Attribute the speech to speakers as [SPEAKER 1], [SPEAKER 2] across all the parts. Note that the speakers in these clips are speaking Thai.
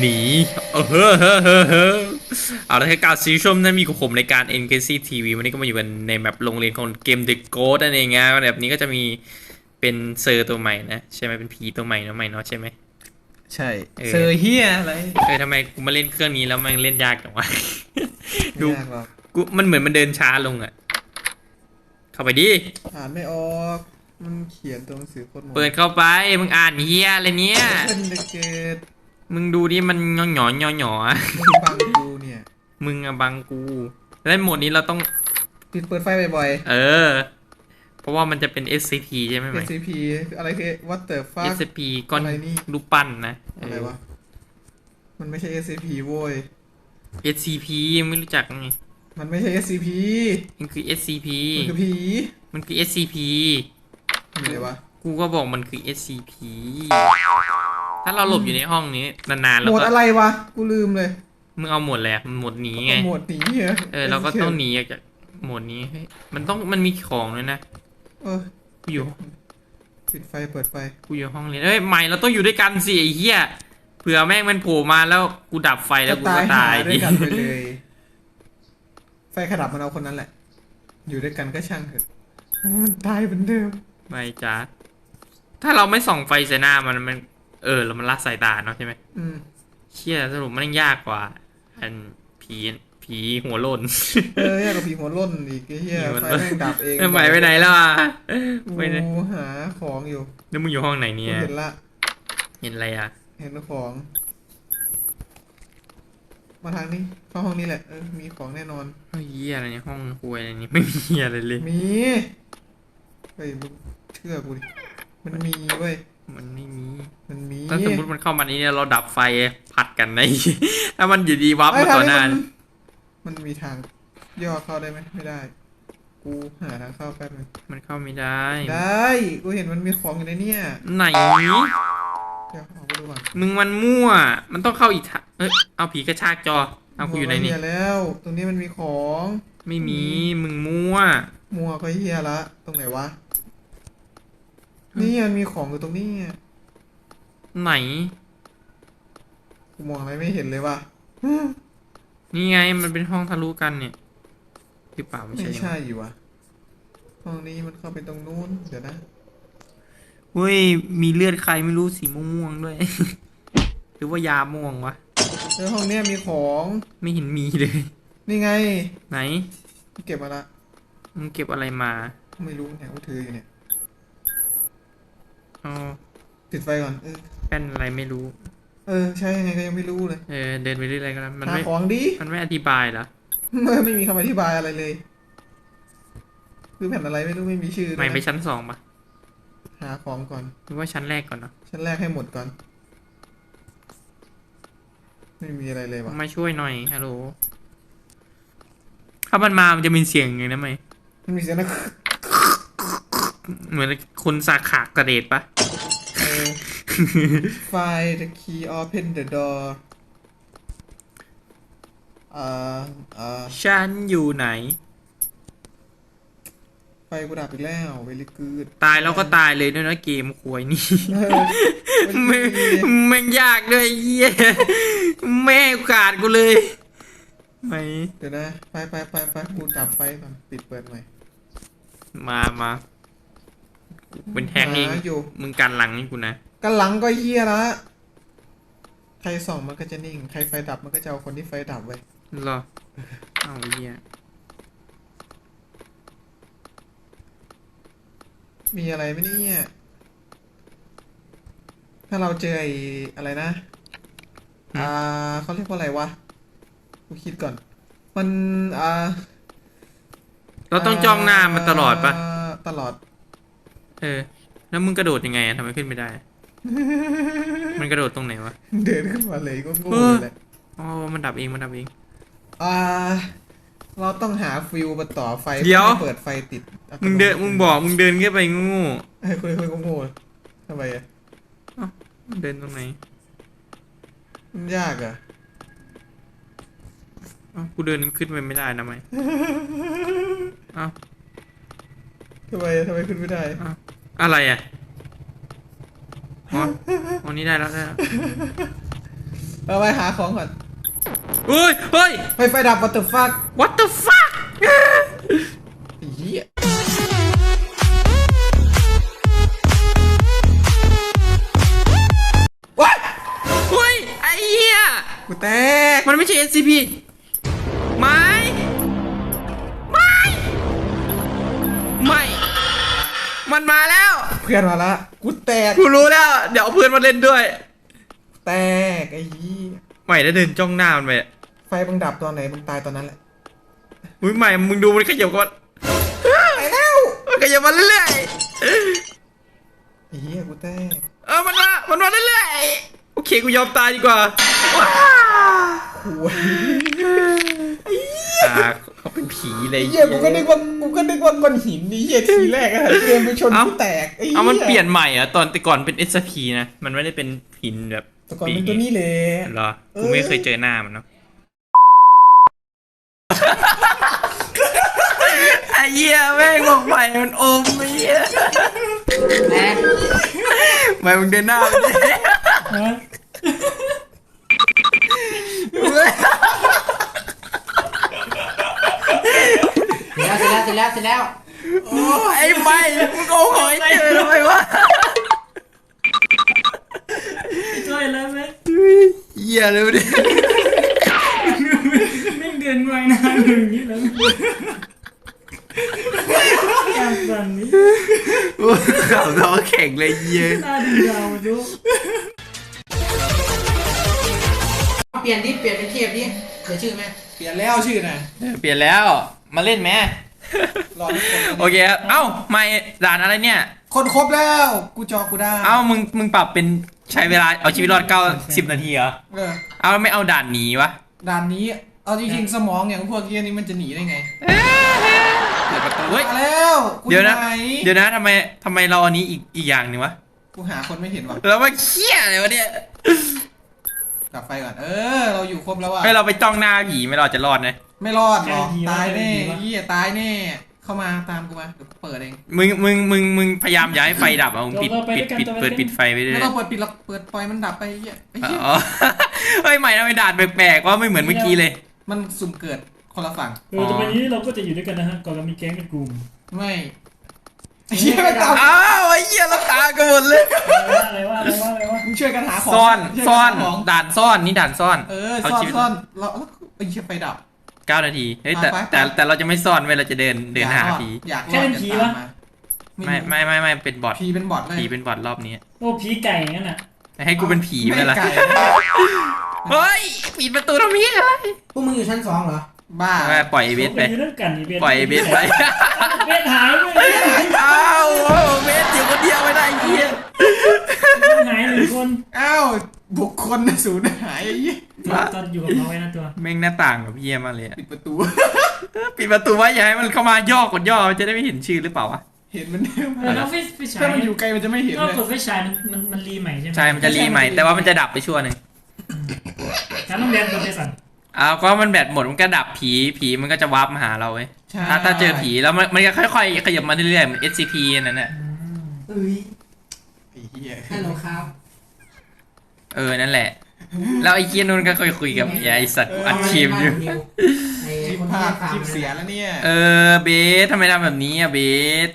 [SPEAKER 1] หนีเออเฮ้อเฮ้อเฮ้อเฮ้อเอาละครับกล่าวสีชมนั้นมีกับผมในการ n k c TV วันนี้ก็มาอยู่กันในแมปโรงเรียนของเกม The Ghost นั่นเองนะแบบนี้ก็จะมีเป็นเซอร์ตัวใหม่นะ ใช่ไหมเป็นผีตัวใหม่เนาะใหม่เนาะใช่ไหม
[SPEAKER 2] ใช่
[SPEAKER 1] เออ
[SPEAKER 2] เซอร์เฮียอะไร
[SPEAKER 1] เออทำไมกูมาเล่นเครื่องนี้แล้วมันเล่นยากจังวะดู
[SPEAKER 2] ไม่ยากหรอก
[SPEAKER 1] กูมันเหมือนมันเดินช้าลงอะเข้าไปดิ
[SPEAKER 2] อ่านไม่ออกมันเขียนตัวหนังสือโคตรหมด
[SPEAKER 1] เปิดเข้าไปมึงอ่านเฮียอะไรเนี่ย
[SPEAKER 2] เล่นเดเกต
[SPEAKER 1] มึงดูดิมันหงอหงอหงอหงอๆอะ
[SPEAKER 2] มึงฟังกูเนี่ย
[SPEAKER 1] มึงอะบังกูแล้วโหมดนี้เราต้อง
[SPEAKER 2] ปิดเปิดไฟบ่อย
[SPEAKER 1] เออ เพราะว่ามันจะเป็น SCP ใช่ไหม
[SPEAKER 2] ๆ
[SPEAKER 1] ไหม
[SPEAKER 2] SCP อะไรคือ what the fuck
[SPEAKER 1] SCP ก้อน
[SPEAKER 2] อะไรนี่
[SPEAKER 1] รูปปั้นนะเอะ
[SPEAKER 2] ไรวะมันไม่ใช่ SCP โว้ย
[SPEAKER 1] SCP ไม่รู้จักไง
[SPEAKER 2] มันไม่ใช่ SCP
[SPEAKER 1] มันคือ SCP
[SPEAKER 2] มันคือผี
[SPEAKER 1] มันคือ SCP
[SPEAKER 2] อะไรวะ
[SPEAKER 1] กูก็บอกมันคือ SCP ถ้าเราหลบอยู่ในห้องนี้นานๆ
[SPEAKER 2] ห
[SPEAKER 1] แล้ว
[SPEAKER 2] มวด
[SPEAKER 1] ก็
[SPEAKER 2] อะไรวะ กูลืมเลย
[SPEAKER 1] มึงเอาหมดเลยอะหมดหนีไง
[SPEAKER 2] หมวดหนีเหรอ
[SPEAKER 1] เออเราก็ต้องหนีออกจากหมดนี้เฮ้ยมันต้องมันมีของด้วยนะ
[SPEAKER 2] เออ
[SPEAKER 1] กูอยู่
[SPEAKER 2] ปิดไฟเปิดไฟ
[SPEAKER 1] กูอยู่ห้องเรียนเอ้ยใหม่เราต้องอยู่ด้วยกันสิไอ้เหี้ยเผื่อแม่งมันโผล่มาแล้วกูดับไฟแล้วกูก็
[SPEAKER 2] หา
[SPEAKER 1] ตาย
[SPEAKER 2] ด้ว
[SPEAKER 1] ดิ
[SPEAKER 2] ยกันไปเลย ไฟขดับมันเอาคนนั้นแหละ อยู่ด้วยกันก็ช่างเถอะตายเหมือนเดิม
[SPEAKER 1] ไม่จ้าถ้าเราไม่ส่องไฟใส่หน้ามันมัน เออ แล้วมันละสายตาเนาะใช่ไหม
[SPEAKER 2] อืม
[SPEAKER 1] เชี่ยสรุปมันยังยากกว่า อันผีผีหัวโลน
[SPEAKER 2] เอออยากกับผีหัวล่นอีกไอ้เหี้ย
[SPEAKER 1] ผีหัว
[SPEAKER 2] ไฟ
[SPEAKER 1] โล้น
[SPEAKER 2] แม่งดับเอง
[SPEAKER 1] เออใหม่ไปไหนแล้วอะไปไหน
[SPEAKER 2] กูหาของอยู่
[SPEAKER 1] แล้วมึงอยู่ห้องไหน
[SPEAKER 2] กู
[SPEAKER 1] เนี่ย
[SPEAKER 2] เห็นละ
[SPEAKER 1] เห็นอะไรอะ
[SPEAKER 2] เห็นของ มาทางนี้เข้าห้องนี้แหละเออมีของแน่นอน
[SPEAKER 1] เฮ้ยเหี้ยอะไรเนี่ยห้องครัวอะไรเนี่ยไม่มีอะไรเลย
[SPEAKER 2] มีเฮ้ยมึงเชื่อกูดิมันมีเว้ย
[SPEAKER 1] มันไม่มี
[SPEAKER 2] มันมี
[SPEAKER 1] ถ้าสมมติมันเข้ามานี้เนี่ยเราดับไฟผัดกันในถ้ามันอยู่ดีวับ
[SPEAKER 2] เอ้ย
[SPEAKER 1] มาต่อห
[SPEAKER 2] ทาง
[SPEAKER 1] น้า
[SPEAKER 2] มันมันมีทางย่อเข้าได้ไหมไม่ได้ กูหาทางเข้าแป๊บนึง
[SPEAKER 1] มันเข้าไม่ได้
[SPEAKER 2] ได้กูเห็นมันมีของอยู่ในเนี่ย
[SPEAKER 1] ไหน
[SPEAKER 2] เดี๋ยวเอาไปดูก่อน
[SPEAKER 1] มึงมันมั่ว มันต้องเข้าอีกทางเอ้ยเอาผีกระชากจอเอากูอยู่ไหนนี่
[SPEAKER 2] เฮียแล้ว ตรงนี้มันมีของ
[SPEAKER 1] ไม่มีมึงมั่ว
[SPEAKER 2] มัวก็เฮียละ ตรงไหนวะ นี่มันมีของอยู่ตรงนี้
[SPEAKER 1] ไหน
[SPEAKER 2] กูมองอะไรไม่เห็นเลยว่ะ
[SPEAKER 1] นี่ไงมันเป็นห้องทะลุกันเนี่ยหรือเปล่าไม่
[SPEAKER 2] ไม่
[SPEAKER 1] ใช่
[SPEAKER 2] ใช่อยู่ว่ะห้องนี้มันเข้าไปตรงนู้นเดี๋ยวนะ
[SPEAKER 1] เฮ้ยมีเลือดใครไม่รู้สีม่วงๆด้วย หรือว่ายาม่วงวะ
[SPEAKER 2] เออห้องเนี้ยมีของ
[SPEAKER 1] ไม่เห็นมีเลย
[SPEAKER 2] นี่ไง
[SPEAKER 1] ไหน
[SPEAKER 2] เก็บมาละ
[SPEAKER 1] มึงเก็บอะไรมา
[SPEAKER 2] ไม่รู้เนี่ยกูถืออยู่เนี่ย
[SPEAKER 1] อ๋อ
[SPEAKER 2] ปิดไฟก่อน เออ
[SPEAKER 1] แป้นอะไรไม่รู้
[SPEAKER 2] เออ ใช่ยังไงก็ยังไม่รู้เลย
[SPEAKER 1] เออเดินไปเรื่อยๆก็ได้มัน
[SPEAKER 2] หา
[SPEAKER 1] ไม่
[SPEAKER 2] ของดี
[SPEAKER 1] มันไม่อธิบายเหรอ
[SPEAKER 2] ไม่มีคำอธิบายอะไรเลย คือแผ่นอะไรไม่รู้ไม่มีชื่อด้วย
[SPEAKER 1] ไม่
[SPEAKER 2] นะ
[SPEAKER 1] ไปชั้นสองปะ
[SPEAKER 2] หาของก่อน
[SPEAKER 1] หรือว่าชั้นแรกก่อนเนาะ
[SPEAKER 2] ชั้นแรกให้หมดก่อน ไม่มีอะไรเลยว่ะ
[SPEAKER 1] มาช่วยหน่อยฮัลโหลถ้ามันมามันจะมีเสียงอย่างนี้นะไหม
[SPEAKER 2] มันมีเสียงนะ
[SPEAKER 1] เหมือนคนสาขากกระเดดปะ
[SPEAKER 2] เออ find the key open the door อ่าอ่า
[SPEAKER 1] ฉันอยู่ไหน
[SPEAKER 2] ไฟกูดับอีกแล้ว very good
[SPEAKER 1] ตายแล้วก็ตายเลยด้วยนะเกมควยนี่
[SPEAKER 2] เออ
[SPEAKER 1] ไม่ไม่ยากด้วยเยี่ยแม่งขาดกูเลยไม่
[SPEAKER 2] เดี๋ยวนะ ไปไปไปไปกูดับไฟก่อน ปิดเปิดใหม่
[SPEAKER 1] มามากู เป็นแทงเอง
[SPEAKER 2] หาอยู่
[SPEAKER 1] มึงกันหลังนี่กูนะ
[SPEAKER 2] กันหลังก็เฮียละใครส่องมันก็จะนิ่ง ใครไฟดับมันก็จะเอาคนที่ไฟดับไว้
[SPEAKER 1] เหรอ เอาเยี่ย
[SPEAKER 2] มีอะไรไหมเนี่ย ถ้าเราเจอไอ้อะไรนะ อ่าเขาเรียกว่าอะไรวะ กูคิดก่อน มัน อ่า
[SPEAKER 1] เราต้องจ้องหน้ามันตลอดปะา
[SPEAKER 2] ตลอด
[SPEAKER 1] เออ แล้วมึงกระโดดยังไงอะทำไมขึ้นไม่ได้ มันกระโดดตรงไหนวะ
[SPEAKER 2] เดินขึ้นมาเลยก็โง่
[SPEAKER 1] เออ
[SPEAKER 2] เลย
[SPEAKER 1] อ๋อ มันดับเอง มันดับเอง
[SPEAKER 2] อ่า เราต้องหาฟิวมาต่อไฟ
[SPEAKER 1] เดี๋ยว
[SPEAKER 2] พื่อให้เปิดไฟติดอัตโน
[SPEAKER 1] มึงเดิน มึงบอก มึงเดินขึ้นไปงู
[SPEAKER 2] เฮ้ยคุยคุยก็โง่ทำไมอะ
[SPEAKER 1] เดินตรงไหน
[SPEAKER 2] มันยากอะ
[SPEAKER 1] อ้าวกูเดินขึ้นไปไม่ได้นะไหมอ้าว
[SPEAKER 2] ทำไมอะทำไมขึ้นไม่ได้
[SPEAKER 1] อ้าวอะไรอะอ๋ออ๋อนี่ได้แล้วได้แล้ว
[SPEAKER 2] เราไปหาของก่อน
[SPEAKER 1] เฮ้ยเฮ้ย
[SPEAKER 2] ไฟไฟดับวัตเตอร์ฟัก
[SPEAKER 1] what the fuck
[SPEAKER 2] เหี้ยว้าย
[SPEAKER 1] เฮ้ยไอ้เหี้ย
[SPEAKER 2] กูแตก
[SPEAKER 1] มันไม่ใช่ SCP มันมาแล้ว
[SPEAKER 2] เพื่อนมาละกูแตก
[SPEAKER 1] กูรู้แล้ว เดี๋ยวเอาเพื่อนมาเล่นด้วย
[SPEAKER 2] แตกไอ้เหี้ย
[SPEAKER 1] ใหม่ได้เดินจ้องหน้ามันไป
[SPEAKER 2] ไฟมึงดับตอนไหนมึงตายตอนนั้นแหละ
[SPEAKER 1] อุ้ยใหม่มึงดูมันขยับกัน
[SPEAKER 2] ไปแล้ว
[SPEAKER 1] มันขยับมาเรื่อย
[SPEAKER 2] ไอ้เหี้ยกูแตก
[SPEAKER 1] ๆเออมันมามันมาเรื่อยๆโอเคกูยอมตายดีกว่าว้า
[SPEAKER 2] กู
[SPEAKER 1] อ่า เขาเป็นผีเลย
[SPEAKER 2] ไอ้เหี้ยกูก็นึกว่ากูก็นึกว่าก้อนหินนี่เหี้ยทีแรกอะเดินไปชนกูแตกไอ้เหี้ย
[SPEAKER 1] เอามันเปลี่ยนใหม่เหรอะตอนแต่ก่อนเป็น SCP นะมันไม่ได้เป็นหินแบบ
[SPEAKER 2] แต่ก่อนเป็นตัวนี้เลย
[SPEAKER 1] เหรอกูไม่เคยเจอหน้ามันเนาะไอ้เหี้ยแม่งบอกใหม่มันอมไอ้เหี้ย
[SPEAKER 3] แม่
[SPEAKER 1] ใหม่มึงเดินหน้ามันดิ
[SPEAKER 3] เสร็จแล้วเสร็จแล้วเสร็จแล้ว
[SPEAKER 1] ไอ้ใหม่มึงโอ้หอยเจอทำไมวะ
[SPEAKER 4] ช่วยแล้วไหม
[SPEAKER 1] เหี้ยเลยดิ
[SPEAKER 4] ไม่เดินไวนานอย่างนี้แล้วแอบสั่นนี้
[SPEAKER 1] ขับล้อแข่งเลยเหี้ย
[SPEAKER 4] ตาดียาวดู
[SPEAKER 3] ปลี่ยนดิเปลี่ยนเป็นเทพดิเดี๋ยวชื่อไหม
[SPEAKER 2] เปลี่ยนแล้วชื่อน่ะ
[SPEAKER 1] เปลี่ยนแล้วมาเล่นไหม
[SPEAKER 2] รอทุกคน
[SPEAKER 1] โอเคครับเอ้าไม่ด่านอะไรเนี่ย
[SPEAKER 2] คนครบแล้ว กูจอกูได้
[SPEAKER 1] เอ้ามึงมึงปรับเป็นใช้เวลาเอาชีวิตรอดเก้าสิบนาทีเหรอ
[SPEAKER 2] เออ
[SPEAKER 1] เอาไม่เอาด่านหนีวะ
[SPEAKER 2] ด่านนี้ เอาจริงๆสมองอย่างพวกเกี้ยนี้มันจะหนีได้ไง
[SPEAKER 1] เปิดประตูเฮ้ย
[SPEAKER 2] มาแล้วกู
[SPEAKER 1] เดี๋ยวนะ
[SPEAKER 2] ไห
[SPEAKER 1] เดี๋ยวนะทำไมทำไมเราอันนี้อีกอีกอย่างหนึ่งวะ
[SPEAKER 2] กูหาคนไม่เห็นว่ะ
[SPEAKER 1] เรามาเครียดเลยวะเนี่ย
[SPEAKER 2] กลับไฟก่อน เออ เราอยู่ครบแล้วว่ะ
[SPEAKER 1] ให้เราไปจ้องหน้าผีไม่เราจะรอดนะ
[SPEAKER 2] ไม่รอดหรอกตายแน่เหี้ยตายแน่ เข้ามาตามกูมา เดี๋ยวกูเปิดเอง
[SPEAKER 1] มึง มึง มึง มึงพยายามอย่าให้ไฟดับอะมึงปิด ปิด ปิด เปิด ปิดไฟไปเรื่
[SPEAKER 2] ไม่
[SPEAKER 1] อย
[SPEAKER 2] ต้องเปิดปิดหรอกเปิดปล่อยมันดับไปไอ้เหี้ยไอ้เหี้ย
[SPEAKER 1] อ๋อเฮ้ยใหม่ทำไมด่านแปลกๆว่าไม่เหมือนเมื่อกี้เลย
[SPEAKER 2] มันสุ่มเกิดคนละฝั่ง
[SPEAKER 4] เออแต่วันนี้เราก็จะอยู่ด้วยกันนะฮะ ก่อนเรามีแก๊งเป็นกลุ่ม
[SPEAKER 2] ไม่ไอ้เหี้ยไม่ตาม
[SPEAKER 1] อ้าวไอ้เหี้ยเราตากันหมดเลย
[SPEAKER 2] ช่วยกันหาของ
[SPEAKER 1] ซ่อน
[SPEAKER 2] ช่วยกั
[SPEAKER 1] ซ่อน
[SPEAKER 2] หาของ
[SPEAKER 1] ด่านซ่อนนี่ด่านซ่อน
[SPEAKER 2] เออ
[SPEAKER 1] เอา
[SPEAKER 2] ซ่อน
[SPEAKER 1] ชีวิต
[SPEAKER 2] ซ่อนเราไอ้เหี้ยไฟดับ
[SPEAKER 1] เก้านาทีเฮ้ยแต่
[SPEAKER 2] ไปไป
[SPEAKER 1] แต่แต่เราจะไม่ซ่อนเว้ยเราจะเดินเดินหาผี
[SPEAKER 2] อยากรอดอย่าตามมา
[SPEAKER 1] ไม่ไม่ไม่ไม่เป็นบอท
[SPEAKER 2] ผีเป็นบอทเลย
[SPEAKER 1] ผีเป็นบอทรอบนี้
[SPEAKER 4] โอ้ผีไก่อย่างนั้นน่ะ
[SPEAKER 1] ให้กูเป็นผีไหมล่ะ
[SPEAKER 2] ไก่
[SPEAKER 1] เฮ้ยปิดประตูทำไมอะไร
[SPEAKER 3] พวกมึงอยู่ชั้นสองเหรอ
[SPEAKER 2] บ้า
[SPEAKER 1] ไม่ปล่อยไอ้เบสไป
[SPEAKER 4] อยู่ด้วยกันนี่เบส
[SPEAKER 1] ปล่อยไอ้เบสไป
[SPEAKER 4] เบสหายไปเลย
[SPEAKER 1] อ้าวโอ้เบสอยู่คนเดียวไม่ได้ไอ้เหี้ย
[SPEAKER 4] หายห นึ่งคน
[SPEAKER 2] อ้าวบุคคลสูญหายไอ้เหี้ย
[SPEAKER 4] ตัวตอนอยู่กับเราไว้นะตัว
[SPEAKER 1] แม่งหน้าต่างกับเหี้ยมากเลยอะ
[SPEAKER 2] ปิดประตู
[SPEAKER 1] ปิดประตูไว้อย่าให้มันเข้ามาย่อกดย่อมันจะได้ไม่เห็นชื่อหรือเปล่าวะ
[SPEAKER 2] เห็นมันเดิม
[SPEAKER 4] เออแล้วไฟไฟฉาย
[SPEAKER 2] ถ้ามันอยู่ไกลมันจะไม่เห็น
[SPEAKER 4] ก็
[SPEAKER 2] เลย
[SPEAKER 4] กดไฟฉายมันมันมันรีใหม่ใช่ไหม
[SPEAKER 1] ใช่มันจะรีใหม่ แต่ว่ามันจะดับไปชั่วหนึ่ง
[SPEAKER 4] ฉันต้องเรียนกดไฟสั่น
[SPEAKER 1] อ้าวก็มันแบตหมดมันก็ดับผีผีมันก็จะวาร์ปมาหาเราเว้ย
[SPEAKER 2] ใช่
[SPEAKER 1] ถ้าถ้าเจอผีแล้วมันมันก็ค่อยๆขยับมาเรื่อยๆเหมือน SCP นั่นแหละ
[SPEAKER 3] เอ้ย
[SPEAKER 2] ไอ้เหี้ย
[SPEAKER 3] ฮัลโหลครับ
[SPEAKER 1] เออนั่นแหละ แล้วไอ้เคียนุ่นก็ค่อยคุยกับไอ้สัตว์อัดคลิปอยู่
[SPEAKER 3] ไอ้
[SPEAKER 2] คลิป
[SPEAKER 3] คน
[SPEAKER 2] ภา
[SPEAKER 3] ที่
[SPEAKER 2] พ
[SPEAKER 3] ฟาร์
[SPEAKER 2] คลิ
[SPEAKER 3] ม
[SPEAKER 2] ปเสียแล้วเนี่ย
[SPEAKER 1] เออเบสทำไมทำแบบนี้อะเบส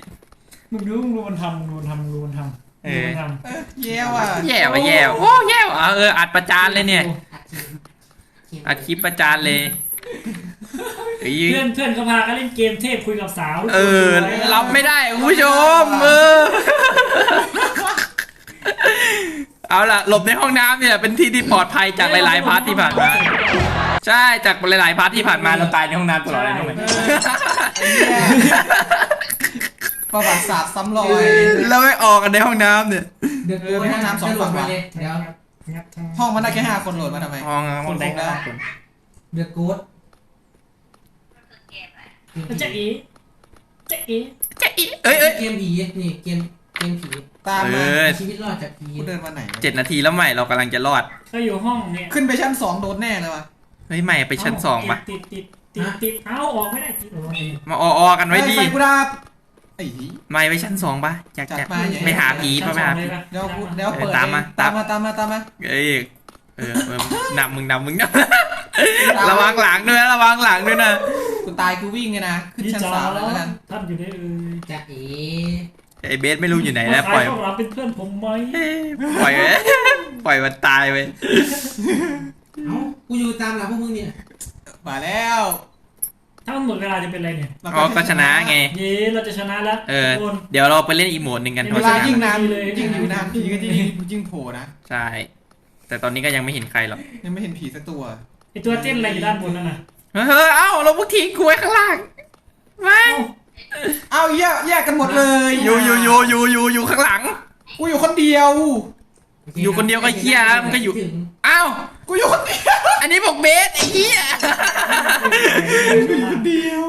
[SPEAKER 4] มึงดูมึงดูมันทำมึงดูมันทำมึงดูมันทำ
[SPEAKER 1] เอ
[SPEAKER 4] ดู
[SPEAKER 1] อ
[SPEAKER 4] มันท
[SPEAKER 2] เออแย่ว่ะ
[SPEAKER 1] แย่ว่ะแย่ว่ะโอ้แย่ว่ะเอออัดประจานเลยเนี่ย
[SPEAKER 3] อัดคลิป
[SPEAKER 1] อัดคลิปประจานเลยเอ้ยำ
[SPEAKER 4] เพื่อนเพื่อนเขาพากันเล่นเกมเทพคุยกับสาว
[SPEAKER 1] เออ รับไม่ได้คุณผู้ชมเออ เอาล่ะหลบในห้องน้ำเนี่ยเป็นที่ที่ปลอดภัยจากหลายๆพาร์ทที่ผ่านมา ใช่จากหลายๆพาร์ทที่ผ่านมาเราตายในห้องน้ำตลอดเลยทำไม
[SPEAKER 2] ไอ้เหี้ยประวัติศาสตร์ซ้ำรอย
[SPEAKER 1] เราไม่ออกกันในห้องน้ำเนี่ย
[SPEAKER 3] เดือด
[SPEAKER 2] เออไปห้องน้ำสองฝั่ง
[SPEAKER 3] ไปเลยเดี๋ยว
[SPEAKER 4] งัดทาง
[SPEAKER 2] ห้องมันได้แค่ห้าคนโหลดมาทำไม
[SPEAKER 1] ห้องห้องแดงก็คน
[SPEAKER 3] เดือดกู๊ด
[SPEAKER 4] แล้วจะอีจะอี
[SPEAKER 1] จะอีเอ้ยเอ้ย
[SPEAKER 3] เกมผีนี่เกม เกมผี
[SPEAKER 2] ตามมา
[SPEAKER 1] เออ
[SPEAKER 3] ชีวิตรอดจากผี
[SPEAKER 2] กูเดินมาไหนวะ
[SPEAKER 1] เจ็ดนาทีแล้วใหม่เรากำลังจะรอด
[SPEAKER 4] เขาอยู่ห้องเนี่ย
[SPEAKER 2] ขึ้นไปชั้นสองโดนแน่เลยว่ะ
[SPEAKER 1] เฮ้ยใหม่ไปชั้นสองปะ
[SPEAKER 4] ติดติดติดติดเอาออกไม่ได้ติดออกไม่ได้
[SPEAKER 1] มาออๆกันไว้ดี
[SPEAKER 2] เฮ้ยไฟกูดับไอ้เหี้ย
[SPEAKER 1] ใหม่ไปชั้นสองปะอยาก
[SPEAKER 2] จัด
[SPEAKER 1] จะ
[SPEAKER 2] มาอย่า
[SPEAKER 1] ไปหาผี
[SPEAKER 4] ชั้น
[SPEAKER 1] ปะไปหา
[SPEAKER 4] สอง
[SPEAKER 1] ผี
[SPEAKER 4] เลยปะ
[SPEAKER 2] เดี๋ยวกูเดี๋ยว
[SPEAKER 1] เออ
[SPEAKER 2] เปิด
[SPEAKER 1] ตามมา
[SPEAKER 2] เองตามมาตามมาตามมา
[SPEAKER 1] เอ้ยเอเออเออนำมึงนำมึงนำระวังหลังด้วยนะระวังหลังด้วยนะ
[SPEAKER 2] กูตายกูวิ่งไงนะขึ้น
[SPEAKER 4] พี่
[SPEAKER 2] ชั้น
[SPEAKER 4] จ๋า
[SPEAKER 2] สามเลยแล้วกัน
[SPEAKER 4] ท่านอยู่ได้เอ่ย
[SPEAKER 3] จะเอ๋
[SPEAKER 1] ไอเบสไม่รู้อยู่ไหนแล้ว
[SPEAKER 4] มา
[SPEAKER 1] ปล่อย
[SPEAKER 4] ขายของเราเป็นเพื่อนผมไหม
[SPEAKER 1] ปล่อยไว้ปล่อยมันตายไป
[SPEAKER 3] เอ้ากูอยู่ตามหลังพวกมึงเนี่ย
[SPEAKER 2] มาแล้ว
[SPEAKER 4] ถ้ามันหมดเวลาจะเป็นอะไรเนี่ย
[SPEAKER 2] เรา
[SPEAKER 1] อ๋อก็ชนะไง
[SPEAKER 4] เย้เราจะชนะแล้ว
[SPEAKER 1] เออ
[SPEAKER 4] ทุกคน
[SPEAKER 1] เดี๋ยวเราไปเล่นอีกโหมดหนึ่งกัน
[SPEAKER 4] เว
[SPEAKER 1] เพราะ
[SPEAKER 2] เวลา
[SPEAKER 1] ฉะนั้
[SPEAKER 2] ยิ่ง
[SPEAKER 1] น
[SPEAKER 2] นาน
[SPEAKER 4] เลย
[SPEAKER 2] ยิ่งอยู่นานผีก็ยิ่งยิ่งโผล่นะ
[SPEAKER 1] ใช่แต่ตอนนี้ก็ยังไม่เห็นใครหรอก
[SPEAKER 2] ยังไม่เห็นผีสักตัว
[SPEAKER 4] ไอตัวเต้นอะไรอยู่ด้านบนนั่นน่ะ
[SPEAKER 1] เฮ้ยเอ้าเราพวกทิ้งกูไว้ข้างล่างไม่
[SPEAKER 4] เอ้า
[SPEAKER 2] เอ้าแยกแยกกันหมดเลย
[SPEAKER 1] อยู่อยู่อยู่อยู่อยู่อยู่ข้างหลัง
[SPEAKER 2] กูอยู่คนเดียว
[SPEAKER 1] อยู่คนเดียวก็เหี้ยมันก็อยู่
[SPEAKER 3] ถึง
[SPEAKER 1] เอ้า
[SPEAKER 2] กูอยู่คนเดียว
[SPEAKER 1] อันนี้บอกเบสไอ้เหี้ย
[SPEAKER 2] กูอยู่คนเดียว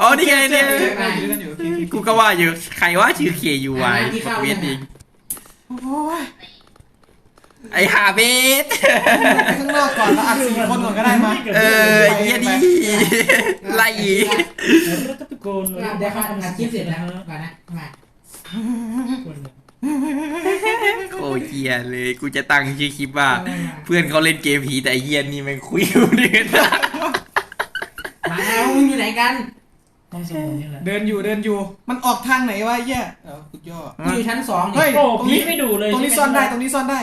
[SPEAKER 1] อ๋อนี่ไงเนี่ย
[SPEAKER 2] อยู่ด้วยกันอยู่ด้วยกันอยู่โอเคโอเค
[SPEAKER 1] กูก็ว่าอยู่ใครว่าชื่อเคยูไวบอกเบสเอง
[SPEAKER 2] โอ้ย
[SPEAKER 1] ไอ้หาเบส
[SPEAKER 2] ไปข้างนอกก่อนแล้วอัดสี่คนก่อนก็ได้มา
[SPEAKER 1] เออไอ้เหี้ยดีไล่อีก
[SPEAKER 4] แล้วก็ตะโกนเลย
[SPEAKER 3] เดี๋ยวเขาอัดคลิปเสร็จแล้วก่อนนะมา
[SPEAKER 1] โคตรเหี้ยเลย กูจะตั้งชื่อคลิปว่า เพื่อนเขาเล่นเกมผีแต่ไอ้เหี้ยนี่มันคุยอยู่เดือน
[SPEAKER 3] มาแล้วมึงอยู่ไหนกัน
[SPEAKER 4] ห้องสมุดนี่แหละ
[SPEAKER 2] เดินอยู่เดินอยู่ มันออกทางไหนวะไอ้เหี้ยเออสุดยอด
[SPEAKER 3] กูอยู่ชั้นสอง
[SPEAKER 2] เฮ้
[SPEAKER 3] นี่
[SPEAKER 2] ย
[SPEAKER 4] โอ้
[SPEAKER 2] ตรง
[SPEAKER 4] ผี
[SPEAKER 2] นี้
[SPEAKER 4] ไม่ดุเลย
[SPEAKER 2] ตรงนี้ซ่อนได้ตรงนี้ซ่อนได้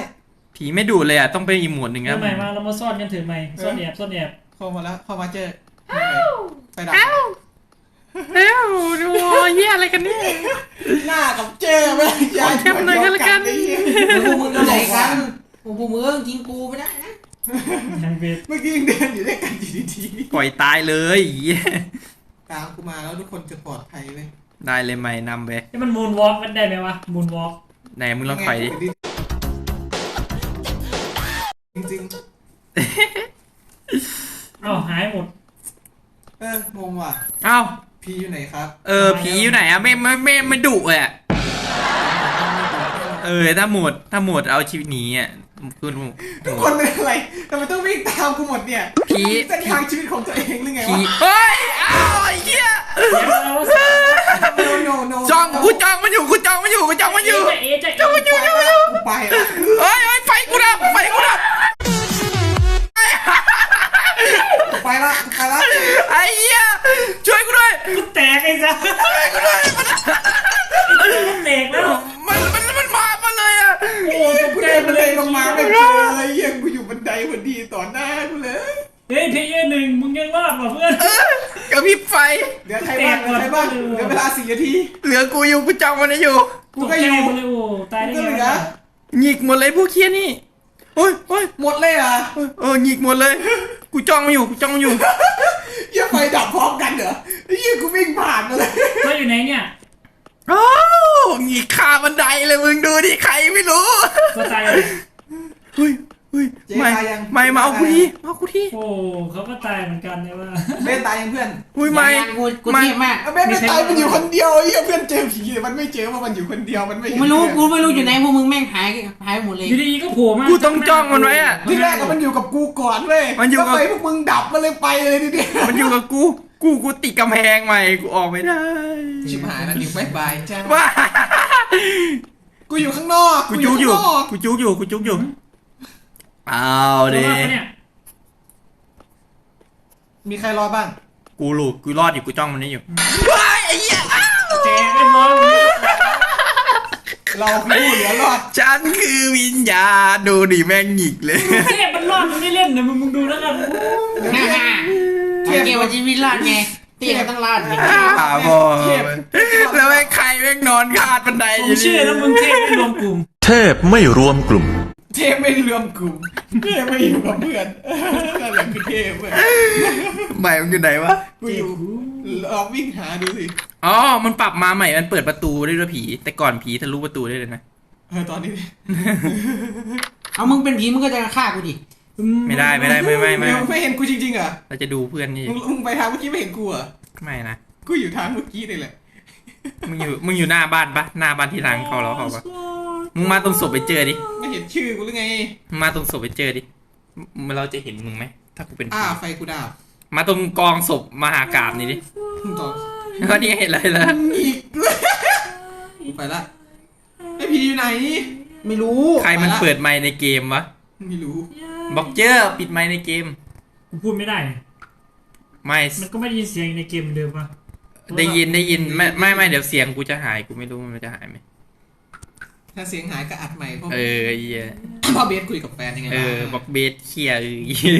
[SPEAKER 1] ผีไม่ดูเลยอะต้องไปอีกหมวดหนึ่ง
[SPEAKER 4] เดี๋
[SPEAKER 1] นะ
[SPEAKER 4] ยวใหม่มาเรามาซ่อนกันถือใหม่ซ่อนแอบซ่อนแอบ
[SPEAKER 2] เข้ามาแล้วเข้ามาเจอไปดับ
[SPEAKER 1] เอ้าดูเหี้ยอะไรกันเนี่ย
[SPEAKER 2] หน้ากับเจอไหมยาย
[SPEAKER 1] ขอแคปหน่อยก็แล้วกัน
[SPEAKER 2] ไอ้เหี้ย
[SPEAKER 3] พวกมึงอยู่ไหนกันพวกมึงยิงกูไม่ได้นะ
[SPEAKER 4] ทางเบส
[SPEAKER 2] เมื่อกี้ยังเดินอยู่ด้วยกันอยู่ดี
[SPEAKER 1] ปล่อยตายเลยเหี้ย
[SPEAKER 2] ๆตามกูมาแล้วทุกคนจะปลอดภัยเลย
[SPEAKER 1] ได้เลยไหมนำไป
[SPEAKER 4] นี่มันมูนวอล์กมันได้ไหมวะมูนวอล์ก
[SPEAKER 1] ไหนมึงลองถอยดิ
[SPEAKER 4] เอ้าหายหมด
[SPEAKER 2] ๆเอองงว่ะ
[SPEAKER 1] เอ้า
[SPEAKER 2] พี่อยู่ไหนครับ
[SPEAKER 1] เออ ผีอยู่ไหนอะไม่ไม่ไม่ไม่ดุเลยอะเออ ถ้าหมด ถ้าหมดเอาชีวิตหนีอะคุณ
[SPEAKER 2] ทุกคนเป็นอะไรทำไมต้องวิ่งตามกูหมดเนี่ย
[SPEAKER 1] ผี
[SPEAKER 2] เส้นทางชีวิตของตัวเองหรือไง
[SPEAKER 1] ผี
[SPEAKER 2] วะ
[SPEAKER 1] เฮ้ยเอ้าไอ้เหี้ย
[SPEAKER 4] เดี๋ยวเรา
[SPEAKER 2] โนโนโน
[SPEAKER 1] จ้องกูจ้องมันอยู่กูจ้องมันอยู่กูจ้องมันอยู่
[SPEAKER 4] จะเอจะเอจะเอ
[SPEAKER 2] กูไปละ
[SPEAKER 1] เฮ้
[SPEAKER 2] ย
[SPEAKER 4] เฮ้ยเพย์เยอร์หนึ่งมึงยังรอดว่ะเพื่อน
[SPEAKER 1] กระพริบไฟ
[SPEAKER 2] เดี๋ยวใครบ้างเดี๋ยวใครบ้างเดี๋ยวเวลาสี่นาที
[SPEAKER 1] เหลือกูอยู่กูจ้องมันอยู่
[SPEAKER 2] กู
[SPEAKER 4] ตก
[SPEAKER 2] ก็
[SPEAKER 4] ใจ
[SPEAKER 2] อยู่
[SPEAKER 4] หมดเลยโอ้ตายได้
[SPEAKER 2] ก็เห
[SPEAKER 4] ไง
[SPEAKER 2] ลือ
[SPEAKER 4] วะ
[SPEAKER 1] หยิกหมดเลยพวกเคียนี่โอ้ยโอ้ย
[SPEAKER 2] หมดเลยเหรอะ
[SPEAKER 1] โอ้ยเออหยิกหมดเลย กูจ้องมันอยู่กูจ้องมันอยู่
[SPEAKER 2] ยังไฟดับพร้อมกันเหรอไอ้ยี่กูวิ่งผ่านมาเลย
[SPEAKER 4] เพื่อนอยู่ไหนเนี่ย
[SPEAKER 1] โอ้าวหยิกคาบันไดเลยมึงดูดิใครไม่รู้
[SPEAKER 4] ก็ตายเลย
[SPEAKER 1] เฮ้ย เฮ้ย
[SPEAKER 2] เจ๊
[SPEAKER 1] ไม่
[SPEAKER 2] ตายยัง
[SPEAKER 1] ไม่มาเอากูทีมาเอากูที
[SPEAKER 4] โอ้เขาก็ตายเหมือนกันเนี่ยว่า
[SPEAKER 2] เบสตายยังเพื่อน
[SPEAKER 1] อุ้ยไม่
[SPEAKER 3] งานกูกู
[SPEAKER 1] ไม่
[SPEAKER 3] เทียบมาก
[SPEAKER 2] เอาเบสไม่ตายมันอยู่คนเดียวไอ้เหี้ยเพื่อนเจอผีแต่มันไม่เจอว่ามันอยู่คนเดียวมันไม่
[SPEAKER 3] กู
[SPEAKER 2] เห็น
[SPEAKER 3] ไม่รู้
[SPEAKER 2] เพื่อน
[SPEAKER 3] กูไม่รู้อยู่ไหนพวกมึงแม่งหายหายหมดเลย
[SPEAKER 4] อยู่ดีๆก็โผล่มา
[SPEAKER 1] กูต้องจ้องมันไว้อะ
[SPEAKER 2] ที่แรกก็มันอยู่กับกูก่อนเว้ย
[SPEAKER 1] มันอยู่กับ
[SPEAKER 2] แล้วไฟพวกมึงดับมันเลยไปเลยทีเดียว
[SPEAKER 1] มันอยู่กับกู กูกูติดกำแพงใหม่กูออกไม่ได้
[SPEAKER 2] ชิบหายแล้วนิวบายบายจ้า
[SPEAKER 1] ว้า
[SPEAKER 2] กูอยู่ข้างนอก
[SPEAKER 1] กูจุกอยู่
[SPEAKER 2] ข้างนอก
[SPEAKER 1] กูจุกอยู่กูจุกอยู่ เอา
[SPEAKER 4] เอา
[SPEAKER 1] เด
[SPEAKER 4] ดิเนี่ย
[SPEAKER 2] มีใครรอบ้าง
[SPEAKER 1] กูหลุดกูรอดอยู่กูจ้องมันนี่อยู่ว้ายไอ้เหี้ยอ้าว
[SPEAKER 4] แจกเรียบร้อยวันนี้
[SPEAKER 2] เราคือผู้เหลือรอด
[SPEAKER 1] ฉันคือวิญญาณดูดิแม่งหงิกเลย
[SPEAKER 4] เทพมันรอดมันไม่เล่นนะมึงมึงดูแล้วกัน
[SPEAKER 3] ฮ่าฮ่าไอ้เกมวันชีวิตรอดไงเตี้ยก็ต้องรอดไง
[SPEAKER 1] หาพ่อแล้วแม่งใครแม่งนอนคาดบันได
[SPEAKER 4] ผ
[SPEAKER 1] อ
[SPEAKER 4] ม
[SPEAKER 1] ยู่
[SPEAKER 4] เชื่อแล้วมึงเทพไม่รวมกลุ่ม
[SPEAKER 5] เทพไม่รวมกลุ่ม
[SPEAKER 2] เทพไม่รวมกลุ่มเทพไม่อยู่กับเพื่อนนั่นแหละคือเทพเว้ย
[SPEAKER 1] ใหม่มันอยู่ไหนวะ
[SPEAKER 2] กูอยู่ลองวิ่งหาดูสิ
[SPEAKER 1] อ๋อ มันปรับมาใหม่ มันเปิดประตูได้ด้วยผี แต่ก่อนผีทะลุประตูได้เลยนะ
[SPEAKER 2] เออตอนนี้
[SPEAKER 3] เอามึงเป็นผีมึงก็จะฆ่ากูดิ
[SPEAKER 1] ไม่ได้ไม่ได้ไม่ไม่ไม่
[SPEAKER 2] ไม่เห็นกูจริงๆเหรอะ
[SPEAKER 1] เราจะดูเพื่อนนี่
[SPEAKER 2] มึงมึงไปทางเมื่อกี้ไม่เห็นกูเหรอะ
[SPEAKER 1] ไม่นะ
[SPEAKER 2] กูอยู่ทางเมื่อกี้นี่แหละ
[SPEAKER 1] มึงอยู่มึงอยู่หน้าบ้านปะหน้าบ้านที่ทางเขาแล้วเขาปะ มึงมาตรงศพไปเจอดิ
[SPEAKER 2] ไม่เห็นชื่อกูหรือไง
[SPEAKER 1] มึงมาตรงศพไปเจอดิมึงเราจะเห็นมึงไหม ถ้ากูเป็นผี
[SPEAKER 2] อ่าไฟกูดับ
[SPEAKER 1] มาตรงกองศพมหากราบนี่ดิ
[SPEAKER 2] ต่อ
[SPEAKER 1] ก็นี่เห็นเลยแล้ว
[SPEAKER 2] อีกเลยกูไปละไอผีอยู่ไหน
[SPEAKER 3] ไม่รู้
[SPEAKER 1] ใครมันเปิดไมค์ในเกมวะ
[SPEAKER 2] ไม่รู้
[SPEAKER 1] บล็อกเจอร์ปิดไมค์ในเกม
[SPEAKER 4] กูพูดไม่ได้
[SPEAKER 1] ไม่
[SPEAKER 4] มันก็ไม่ได้ยินเสียงในเกมเดิมปะ
[SPEAKER 1] ได้ยินได้ยินไม่ไม่ไม่เดี๋ยวเสียงกูจะหายกูไม่รู้มันจะหายไหม
[SPEAKER 2] ถ้าเสียงหายก็อัดใหม่เพราะ
[SPEAKER 1] เออไอ้เหี้ย
[SPEAKER 2] พ่อเบสคุยกับแฟนยังไง
[SPEAKER 1] เอ
[SPEAKER 2] ล่ะ
[SPEAKER 1] อบอกเบสเคลียร์เอ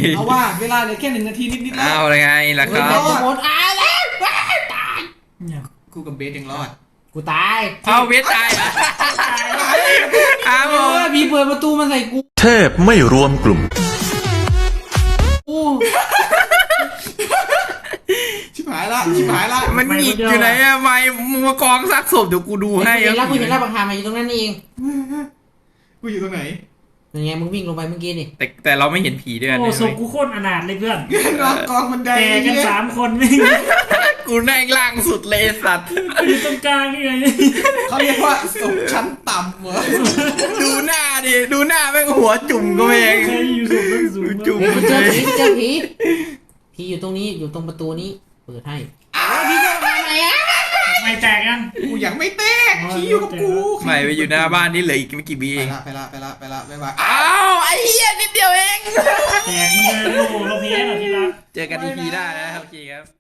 [SPEAKER 1] อ
[SPEAKER 2] เอาว่าเวลาเหลือแค่หนึ่งนาทีนิดๆแล้ว
[SPEAKER 1] เอาอะไรไงล่ะค
[SPEAKER 3] เฮ้ย
[SPEAKER 1] รับ
[SPEAKER 3] แบตจะหมดอ้าวแล้วว้ายตาย
[SPEAKER 4] เนี่ย
[SPEAKER 2] กูกับเบสยังรอด
[SPEAKER 3] กูตาย
[SPEAKER 1] เอาเบสตายเหรออ้าว
[SPEAKER 3] เออพี่เปิดประตูมาใส่กู
[SPEAKER 5] เทพไม่รวมกลุ่ม
[SPEAKER 3] กู
[SPEAKER 2] ชิบ หายละชิบหายละ
[SPEAKER 1] มันหงิกอยู่ไหนอะไม่มึงมากองซักศพเดี๋ยวกูดูให้
[SPEAKER 3] เห็นแล้วกูเห็นแล้วบางหามาอยู่ตรงนั้นเอง
[SPEAKER 2] กูอยู่ตรงไหน
[SPEAKER 3] ยังไงมึงวิ่งลงไปเมื่อกี้นี่
[SPEAKER 1] แต่แต่เราไม่เห็นผีด้วยกัน
[SPEAKER 4] โอ้
[SPEAKER 1] ใช่
[SPEAKER 4] ศ
[SPEAKER 1] ไหม
[SPEAKER 4] พกูโคตรอนาถเลยเพื่อน
[SPEAKER 2] รอบกองบันได
[SPEAKER 4] แต่กันสามคนนี่
[SPEAKER 1] กูแน่งล่างสุดเลยไอ้สัตว์
[SPEAKER 4] กูอยู่ตรงกลางนี่ไง
[SPEAKER 2] เขาเรียกว่าศพชั้นต่ำเหรอ
[SPEAKER 1] ดูหน้าดิดูหน้าแม่งหัวจุ่มก็เอง
[SPEAKER 4] ใครอยู่สูงนั่งสูง
[SPEAKER 1] จุ่ม
[SPEAKER 3] เฮ้ยกูเจอผีกูเจอผีผีอยู่ตรงนี้อยู่ตรงประตูนี้เปิดให้อ้าวพี่จะมาไหนอะ
[SPEAKER 4] ไม่แตกยัง
[SPEAKER 2] กูยังไม่แตกผีอยู่กับกู
[SPEAKER 1] ไม่ไปอยู่หน้าบ้านนี่เหลืออีกไม่กี่บี
[SPEAKER 2] ไป
[SPEAKER 1] เอง
[SPEAKER 2] ละไปละไปละไปละบ๊ายบาย
[SPEAKER 1] อ้าวไอ้เหี้ยนิดเดียวเอง
[SPEAKER 4] แตกมันเลยโอ้โหเราเพี้ยนเหรอที่รัก
[SPEAKER 1] เจอกันทีพีหน้านะครับโอเคครับ